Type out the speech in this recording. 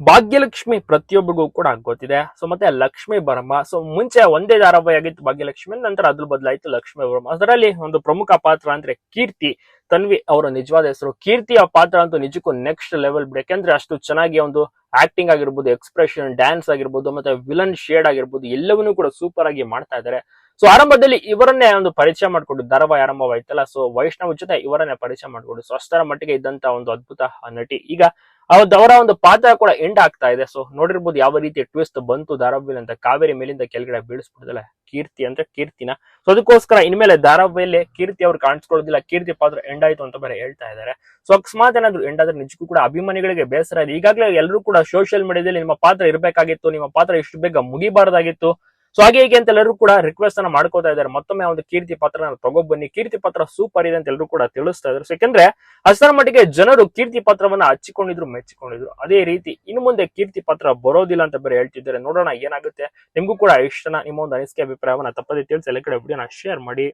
ಭಾಗ್ಯಲಕ್ಷ್ಮಿ ಪ್ರತಿಯೊಬ್ಬರಿಗೂ ಕೂಡ ಗೊತ್ತಿದೆ. ಸೊ ಮತ್ತೆ ಲಕ್ಷ್ಮಿ ಬರ್ಮ. ಸೊ ಮುಂಚೆ ಒಂದೇ ಧಾರಾವಾಹಿ ಆಗಿತ್ತು ಭಾಗ್ಯಲಕ್ಷ್ಮಿ, ನಂತರ ಅದ್ರ ಬದಲಾಯಿತು ಲಕ್ಷ್ಮಿ ಬರ್ಮ. ಅದರಲ್ಲಿ ಒಂದು ಪ್ರಮುಖ ಪಾತ್ರ ಅಂದ್ರೆ ಕೀರ್ತಿ. ತನ್ವಿ ಅವರ ನಿಜವಾದ ಹೆಸರು. ಕೀರ್ತಿಯ ಪಾತ್ರ ಅಂತೂ ನಿಜಕ್ಕೂ ನೆಕ್ಸ್ಟ್ ಲೆವೆಲ್ ಯಾಕಂದ್ರೆ ಅಷ್ಟು ಚೆನ್ನಾಗಿ ಒಂದು ಆಕ್ಟಿಂಗ್ ಆಗಿರ್ಬೋದು ಎಕ್ಸ್ಪ್ರೆಷನ್ ಡ್ಯಾನ್ಸ್ ಆಗಿರ್ಬೋದು, ಮತ್ತೆ ವಿಲನ್ ಶೇಡ್ ಆಗಿರ್ಬೋದು, ಎಲ್ಲವನ್ನೂ ಕೂಡ ಸೂಪರ್ ಆಗಿ ಮಾಡ್ತಾ ಇದ್ದಾರೆ. ಸೊ ಆರಂಭದಲ್ಲಿ ಇವರನ್ನೇ ಒಂದು ಪರಿಚಯ ಮಾಡಿಕೊಂಡು ಧಾರಾವಾಹಿ ಆರಂಭವಾಯ್ತಲ್ಲ. ಸೊ ವೈಷ್ಣವ್ ಜೊತೆ ಇವರನ್ನೇ ಪರಿಚಯ ಮಾಡಿಕೊಂಡು, ಸೊ ಮಟ್ಟಿಗೆ ಇದ್ದಂತ ಒಂದು ಅದ್ಭುತ ನಟಿ. ಈಗ ಅವತ್ತು ಅವರ ಒಂದು ಪಾತ್ರ ಕೂಡ ಎಂಡ್ ಆಗ್ತಾ ಇದೆ. ಸೊ ನೋಡಿರ್ಬೋದು ಯಾವ ರೀತಿ ಟ್ವಿಸ್ಟ್ ಬಂತು ಧಾರಾವಾಹಿಲಿ ಅಂತ ಕಾವೇರಿ ಮೇಲಿಂದ ಕೆಳಗಡೆ ಬೀಳಿಸ್ಬಿಡ್ದಲ್ಲ ಕೀರ್ತಿ ಅಂದ್ರೆ ಕೀರ್ತಿನ. ಸೊ ಅದಕ್ಕೋಸ್ಕರ ಇನ್ಮೇಲೆ ಧಾರಾವಾಹಿಯಲ್ಲಿ ಕೀರ್ತಿ ಅವ್ರು ಕಾಣಿಸ್ಕೊಳ್ಳೋದಿಲ್ಲ, ಕೀರ್ತಿ ಪಾತ್ರ ಎಂಡ್ ಆಯ್ತು ಅಂತ ಬೇರೆ ಹೇಳ್ತಾ ಇದ್ದಾರೆ ಸೊ ಅಕಸ್ಮಾತ್ ಏನಾದ್ರು ಎಂಡ್ ಆದ್ರೆ ನಿಜಕ್ಕೂ ಕೂಡ ಅಭಿಮಾನಿಗಳಿಗೆ ಬೇಸರ ಇದೆ. ಈಗಾಗಲೇ ಎಲ್ಲರೂ ಕೂಡ ಸೋಷಿಯಲ್ ಮೀಡಿಯಾದಲ್ಲಿ ನಿಮ್ಮ ಪಾತ್ರ ಇರಬೇಕಾಗಿತ್ತು, ನಿಮ್ಮ ಪಾತ್ರ ಇಷ್ಟು ಬೇಗ ಮುಗಿಬಾರ್ದಾಗಿತ್ತು. ಸೊ ಹಾಗೆ ಹೀಗೆ ಅಂತ ಎಲ್ಲರೂ ಕೂಡ ರಿಕ್ವೆಸ್ಟ್ ಅನ್ನ ಮಾಡ್ಕೋತಾ ಇದ್ದಾರೆ. ಮತ್ತೊಮ್ಮೆ ಒಂದು ಕೀರ್ತಿ ಪಾತ್ರನ ತಗೊಬನ್ನಿ ಕೀರ್ತಿ ಪತ್ರ ಸೂಪರ್ ಇದೆ ಅಂತ ಎಲ್ಲರೂ ಕೂಡ ತಿಳಿಸ್ತಾ ಇದ್ರು ಯಾಕಂದ್ರೆ ಅಷ್ಟರ ಮಟ್ಟಿಗೆ ಜನರು ಕೀರ್ತಿ ಪತ್ರವನ್ನ ಹಚ್ಚಿಕೊಂಡಿದ್ರು, ಮೆಚ್ಚಿಕೊಂಡಿದ್ರು. ಅದೇ ರೀತಿ ಇನ್ನು ಮುಂದೆ ಕೀರ್ತಿ ಪತ್ರ ಬರೋದಿಲ್ಲ ಅಂತ ಬೇರೆ ಹೇಳ್ತಿದ್ದಾರೆ. ನೋಡೋಣ ಏನಾಗುತ್ತೆ. ನಿಮ್ಗೂ ಕೂಡ ಇಷ್ಟನ ನಿಮ್ಮ ಒಂದು ಅನಿಸಿಕೆ ಅಭಿಪ್ರಾಯವನ್ನ ತಪ್ಪದೇ ತಿಳಿಸಿ. ಎಲ್ಲ ಕಡೆ ವಿಡಿಯೋನ ಶೇರ್ ಮಾಡಿ.